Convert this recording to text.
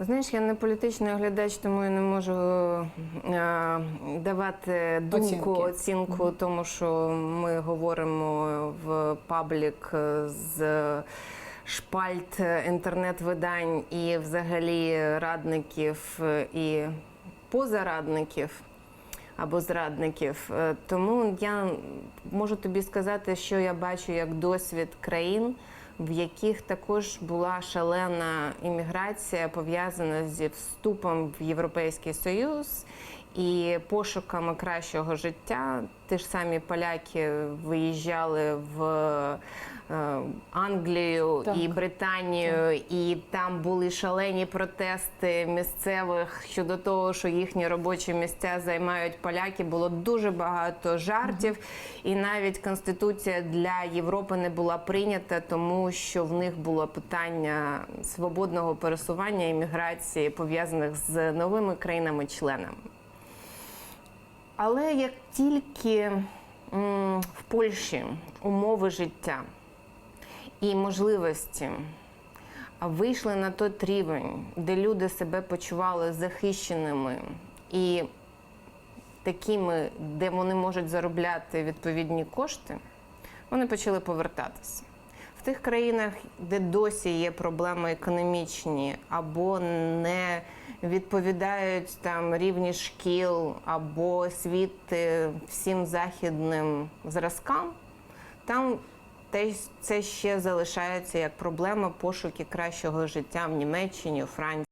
Знаєш, я не політичний оглядач, тому я не можу е, давати думку, Оцінки. оцінку тому, що ми говоримо в паблік з шпальт інтернет-видань і взагалі радників і позарадників або зрадників. Е, Тому я можу тобі сказати, що я бачу як досвід країн, в яких також була шалена імміграція пов'язана зі вступом в Європейський Союз і пошуками кращого життя. Ті ж самі поляки виїжджали в е, Англію Так. і Британію, і там були шалені протести місцевих щодо того, що їхні робочі місця займають поляки. Було дуже багато жартів, і навіть конституція для Європи не була прийнята, тому що в них було питання свободного пересування і міграції пов'язаних з новими країнами-членами. Але як тільки в Польщі умови життя і можливості вийшли на той рівень, де люди себе почували захищеними і такими, де вони можуть заробляти відповідні кошти, вони почали повертатися. Тих країнах, де досі є проблеми економічні, або не відповідають там рівні шкіл, або світи всім західним зразкам, там те- це ще залишається як проблема пошуки кращого життя в Німеччині, у Франції.